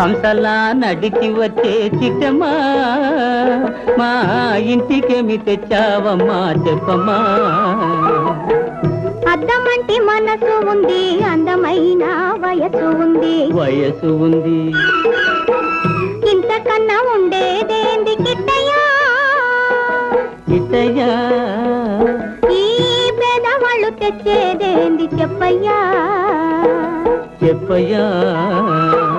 హంసలా నడిచి వచ్చే చిట్టమ్మా. మా ఇంటికేమి తెచ్చావమ్మా చెప్పమ్మా. అద్దమంటి మనసు ఉంది అందమైన వయసు ఉంది. వయసు ఉంది. ఇంతకన్నా ఉండేదేంది కిట్టయ్యా. ఈ పేదవాళ్ళు తెచ్చేదేంది చెప్పయ్యా? చెప్పయ్యా.